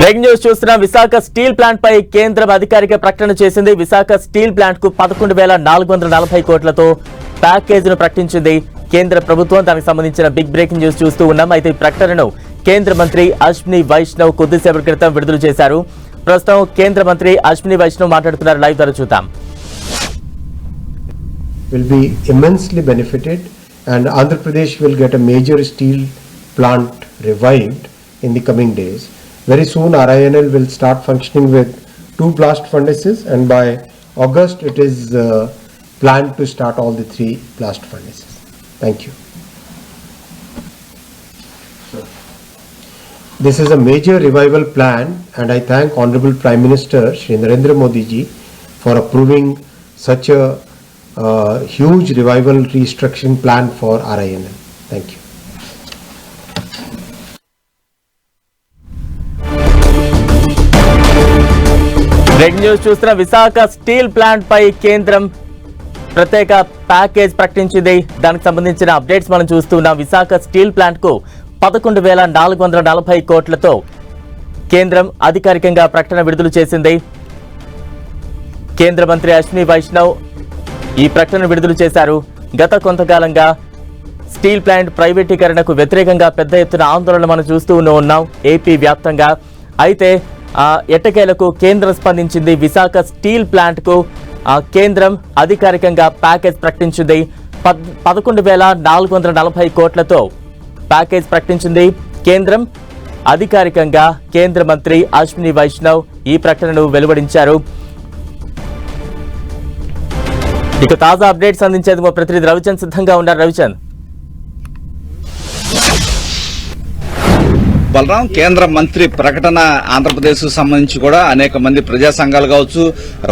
Breaking news చూస్తున్న Visakha steel plant పై కేంద్రం అధికారిక ప్రకటన చేసింది. విశాఖ స్టీల్ ప్లాంట్కు పదకొండు వేల నాలుగు వందల నలభై కోట్లతో ప్యాకేజీను ప్రకటించింది కేంద్ర ప్రభుత్వం. దానికి సంబంధించిన బిగ్ బ్రేకింగ్ న్యూస్ చూస్తూ ఉన్నాం. అయితే ఈ ప్రకటనను కేంద్ర మంత్రి అశ్విని వైష్ణవ్ కొద్దిసేపటి క్రితం విడుదల చేశారు. ప్రస్తుతం కేంద్ర మంత్రి అశ్విని వైష్ణవ్ మాట్లాడుతున్నారు. లైవ్ ద్వారా చూద్దాం. Will be immensely benefited and Andhra Pradesh will get a major steel plant revived in the coming days. Very soon RINL will start functioning with two blast furnaces and by August it is uh, planned to start all the three blast furnaces. Thank you. This is a major revival plan and I thank Honorable Prime Minister Shri Narendra Modi ji for approving such a uh, huge revival restructuring plan for RINL. Thank you. Breaking news చూస్తున్న Visakha steel plant పై కేంద్రం ప్రత్యేక package ప్రకటించింది. దానికి సంబంధించిన updates మనం చూస్తున్నాం Visakha steel ప్లాంట్కు పదకొండు వేల నాలుగు వందల నలభై కోట్లతో కేంద్రం అధికారికంగా ప్రకటన విడుదల చేసింది. కేంద్ర మంత్రి అశ్విని వైష్ణవ్ ఈ ప్రకటన విడుదల చేశారు. గత కొంతకాలంగా స్టీల్ ప్లాంట్ ప్రైవేటీకరణకు వ్యతిరేకంగా పెద్ద ఎత్తున ఆందోళన మనం చూస్తూ ఉన్నాం. ఏపీ వ్యాప్తంగా. అయితే ఎట్టకేలకు కేంద్రం స్పందించింది. విశాఖ స్టీల్ ప్లాంట్కు కేంద్రం అధికారికంగా ప్యాకేజ్ ప్రకటించింది. పద్ పదకొండు వేల నాలుగు వందల నలభై కోట్లతో ప్యాకేజ్ ప్రకటించింది. కేంద్రం అధికారికంగా కేంద్ర మంత్రి అశ్విని వైష్ణవ్ ఈ ప్రకటనను వెలువడించారు. ఇక తాజా అప్డేట్స్ అందించేందుకు ప్రతినిధి రవిచంద్. సిద్ధంగా ఉన్నారు రవిచంద్. బలరాం కేంద్ర మంత్రి ప్రకటన ఆంధ్రప్రదేశ్ సంబంధించి కూడా అనేక మంది ప్రజా సంఘాలు కావచ్చు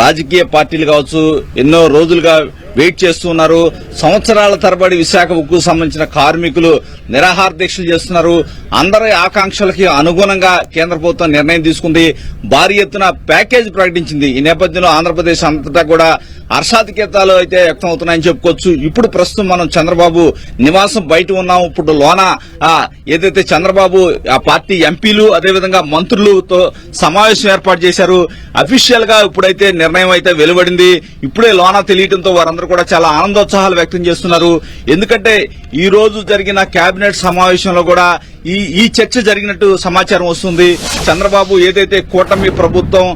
రాజకీయ పార్టీలు కావచ్చు ఎన్నో రోజులుగా వెయిట్ చేస్తున్నారు సంవత్సరాల తరబడి విశాఖ ఉక్కు సంబంధించిన కార్మికులు నిరాహార దీక్షలు చేస్తున్నారు. అందరి ఆకాంక్షలకి అనుగుణంగా కేంద్ర ప్రభుత్వం నిర్ణయం తీసుకుంది. భారీ ఎత్తున ప్యాకేజ్ ప్రకటించింది. ఈ నేపథ్యంలో ఆంధ్రప్రదేశ్ అంతటా కూడా హర్షాధికేతాలు అయితే వ్యక్తం అవుతున్నాయని చెప్పుకోవచ్చు. ఇప్పుడు ప్రస్తుతం మనం చంద్రబాబు నివాసం బయట ఉన్నాం ఇప్పుడు లోన ఏదైతే చంద్రబాబు ఆ పార్టీ ఎంపీలు అదేవిధంగా మంత్రులతో సమావేశం ఏర్పాటు చేశారు. అఫీషియల్గా ఇప్పుడైతే నిర్ణయం అయితే వెలువడింది. ఇప్పుడే లోన తెలియటంతో వారందరూ కూడా చాలా ఆనందోత్సాహాలు వ్యక్తం చేస్తున్నారు. ఎందుకంటే ఈ రోజు జరిగిన కేబినెట్ సమావేశంలో కూడా ఈ ఈ చర్చ జరిగినట్టు సమాచారం వస్తుంది. చంద్రబాబు ఏదైతే కూటమి ప్రభుత్వం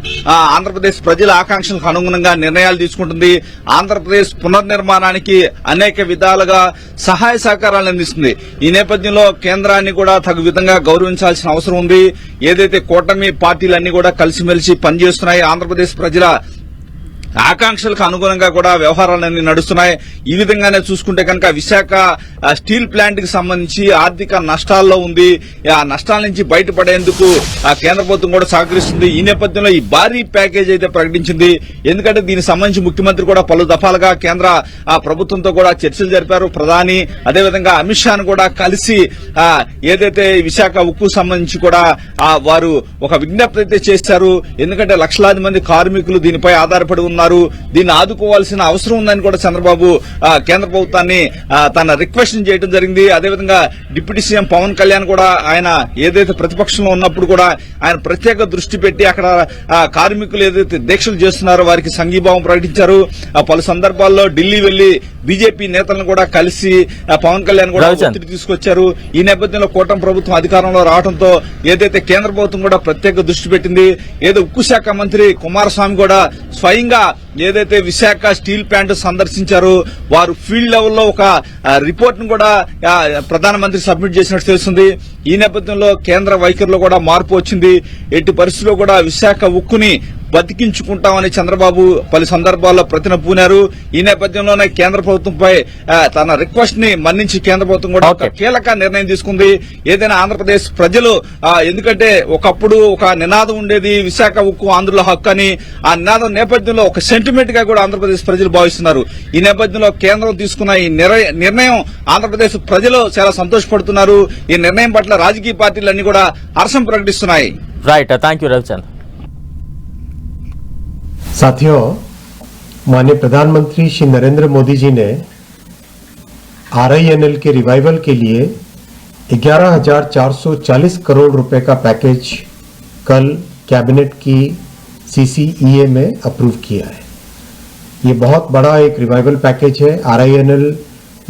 ఆంధ్రప్రదేశ్ ప్రజల ఆకాంక్షలకు అనుగుణంగా నిర్ణయాలు తీసుకుంటుంది ఆంధ్రప్రదేశ్ పునర్నిర్మాణానికి అనేక విధాలుగా సహాయ సహకారాలు అందిస్తుంది. ఈ నేపథ్యంలో కేంద్రాన్ని కూడా తగు విధంగా గౌరవించాల్సిన అవసరం ఉంది. ఏదైతే కూటమి పార్టీలన్నీ కూడా కలిసిమెలిసి పనిచేస్తున్నాయి ఆంధ్రప్రదేశ్ ప్రజల ఆకాంక్షలకు అనుగుణంగా కూడా వ్యవహారాలన్నీ నడుస్తున్నాయి. ఈ విధంగానే చూసుకుంటే కనుక విశాఖ స్టీల్ ప్లాంట్కి సంబంధించి ఆర్థిక నష్టాల్లో ఉంది. ఆ నష్టాల నుంచి బయటపడేందుకు ఆ కేంద్ర ప్రభుత్వం కూడా సహకరిస్తుంది. ఈ నేపథ్యంలో ఈ భారీ ప్యాకేజ్ అయితే ప్రకటించింది. ఎందుకంటే దీనికి సంబంధించి ముఖ్యమంత్రి కూడా పలు దఫాలుగా కేంద్ర ఆ, ప్రభుత్వంతో కూడా చర్చలు జరిపారు. ప్రధాని అదేవిధంగా అమిత్ షాను కూడా కలిసి ఏదైతే విశాఖ ఉక్కు సంబంధించి కూడా వారు ఒక విజ్ఞప్తి అయితే చేశారు. ఎందుకంటే లక్షలాది మంది కార్మికులు దీనిపై ఆధారపడి ఉన్నారు. దీన్ని ఆదుకోవాల్సిన అవసరం ఉందని కూడా చంద్రబాబు కేంద్ర ప్రభుత్వాన్ని తన రిక్వెస్ట్ చేయడం జరిగింది. అదేవిధంగా డిప్యూటీ సీఎం పవన్ కళ్యాణ్ కూడా ఆయన ఏదైతే ప్రతిపక్షంలో ఉన్నప్పుడు కూడా ఆయన ప్రత్యేక దృష్టి పెట్టి అక్కడ కార్మికులు ఏదైతే దీక్షలు చేస్తున్నారో వారికి సంఘీభావం ప్రకటించారు. ఆ, పలు సందర్భాల్లో ఢిల్లీ వెళ్ళి బీజేపీ నేతలను కూడా కలిసి పవన్ కళ్యాణ్ కూడా. ఒత్తిడి తీసుకొచ్చారు. ఈ నేపథ్యంలో కూటమి ప్రభుత్వం అధికారంలో రావడంతో ఏదైతే కేంద్ర ప్రభుత్వం కూడా ప్రత్యేక దృష్టి పెట్టింది ఏదో ఉక్కు శాఖ మంత్రి కుమారస్వామి కూడా స్వయంగా ఏదైతే విశాఖ స్టీల్ ప్లాంట్ సందర్శించారో వారు ఫీల్డ్ లెవెల్లో ఒక రిపోర్ట్ను కూడా ప్రధానమంత్రి సబ్మిట్ చేసినట్టు తెలుస్తుంది. ఈ నేపథ్యంలో కేంద్ర వైఖరిలో కూడా మార్పు వచ్చింది. ఎట్టి పరిస్థితుల్లో కూడా విశాఖ ఉక్కుని బతికించుకుంటామని చంద్రబాబు పలు సందర్భాల్లో ప్రతిన పూనారు. ఈ నేపథ్యంలోనే కేంద్ర ప్రభుత్వంపై తన రిక్వెస్ట్ని మన్నించి కేంద్ర ప్రభుత్వం కూడా ఒక. కీలక నిర్ణయం తీసుకుంది. ఏదైనా ఆంధ్రప్రదేశ్ ప్రజలు ఎందుకంటే ఒకప్పుడు ఒక నినాదం ఉండేది విశాఖ ఉక్కు ఆంధ్రుల హక్కు అని. ఆ నినాదం నేపథ్యంలో ఒక సెంటిమెంట్గా కూడా ఆంధ్రప్రదేశ్ ప్రజలు భావిస్తున్నారు. ఈ నేపథ్యంలో కేంద్రం తీసుకున్న ఈ నిర్ణయ- ఆంధ్రప్రదేశ్ ప్రజలు చాలా సంతోషపడుతున్నారు. ఈ నిర్ణయం పట్ల రాజకీయ పార్టీలన్నీ కూడా హర్షం ప్రకటిస్తున్నాయి. రైట్ థ్యాంక్ యూ రవిచంద్ साथियों माननीय प्रधानमंत्री श्री नरेंद्र मोदी जी ने आरआईएनएल के रिवाइवल के लिए 11,440 करोड़ रुपए का पैकेज कल कैबिनेट की सीसीईए में अप्रूव किया है। ये बहुत बड़ा एक रिवाइवल पैकेज है। आरआईएनएल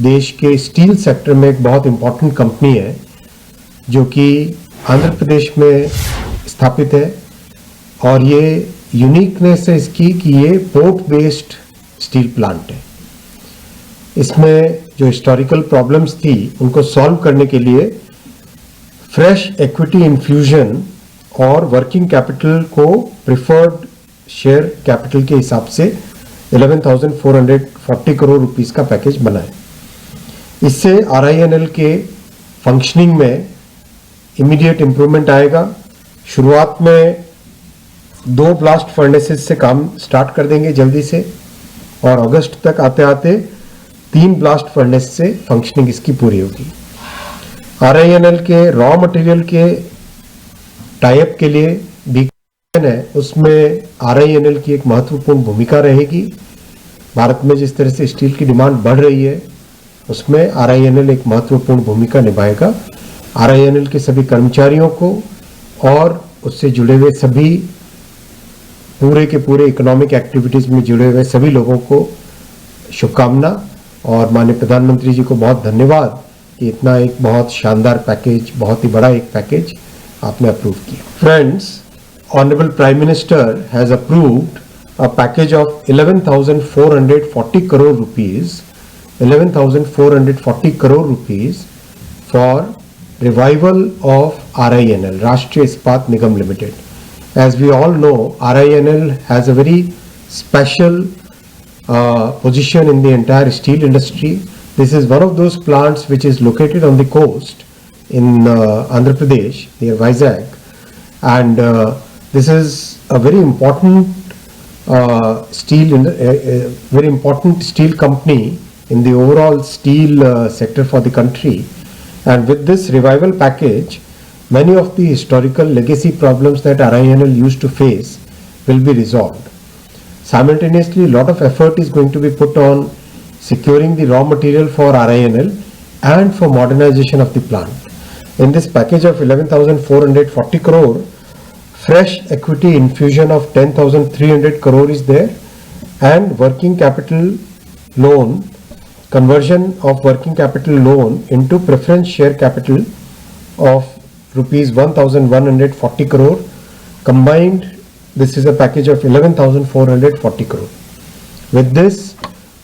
देश के स्टील सेक्टर में एक बहुत इंपॉर्टेंट कंपनी है जो कि आंध्र प्रदेश में स्थापित है। और ये यूनिकनेस है इसकी कि ये पोर्ट बेस्ड स्टील प्लांट है। इसमें जो हिस्टोरिकल प्रॉब्लम्स थी उनको सॉल्व करने के लिए फ्रेश इक्विटी इन्फ्यूजन और वर्किंग कैपिटल को प्रिफर्ड शेयर कैपिटल के हिसाब से 11,440 करोड़ रुपीस का पैकेज बना है। इससे आरआईएनएल के फंक्शनिंग में इमीडिएट इम्प्रूवमेंट आएगा। शुरुआत में दो ब्लास्ट फर्नेसेस से काम स्टार्ट कर देंगे जल्दी से। और अगस्त तक आते आते तीन ब्लास्ट फर्नेस से फंक्शनिंग इसकी पूरी होगी। आरआईएनएल के रॉ मटेरियल के टाइप के लिए भी है, उसमें आरआईएनएल की एक महत्वपूर्ण भूमिका रहेगी। भारत में जिस तरह से स्टील की डिमांड बढ़ रही है, उसमें आरआईएनएल एक महत्वपूर्ण भूमिका निभाएगा। आरआईएनएल के सभी कर्मचारियों को और उससे जुड़े हुए सभी पूरे के पूरे इकोनॉमिक एक्टिविटीज़ में जुड़े हुए सभी लोगों को शुभकामना और माननीय प्रधानमंत्री जी को बहुत धन्यवाद कि इतना एक बहुत शानदार पैकेज बहुत ही बड़ा एक पैकेज आपने अप्रूव किया friends honourable prime minister has approved a package of 11,440 crore rupees, 11,440 crore rupees for revival of RINL, Rashtriya Ispat Nigam Limited. As we all know, RINL has a very special uh, position in the entire steel industry. This is one of those plants which is located on the coast in uh, Andhra Pradesh near Vizag, and uh, this is a very important uh, steel, in, uh, uh, very important steel company in the overall steel uh, sector for the country. And with this revival package, many of the historical legacy problems that RINL used to face will be resolved. Simultaneously, a lot of effort is going to be put on securing the raw material for RINL and for modernization of the plant. In this package of 11,440 crore, fresh equity infusion of 10,300 crore is there and working capital loan, conversion of working capital loan into preference share capital of rupees 1,140 crore. Combined, this is a package of 11,440 crore. With this,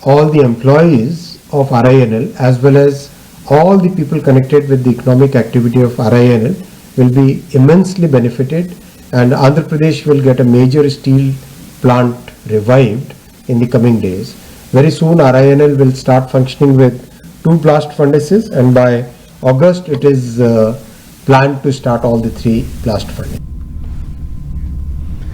all the employees of RINL as well as all the people connected with the economic activity of RINL will be immensely benefited and Andhra Pradesh will get a major steel plant revived in the coming days. Very soon RINL will start functioning with two blast furnaces and by August it is uh, planned to start all the three blast furnaces.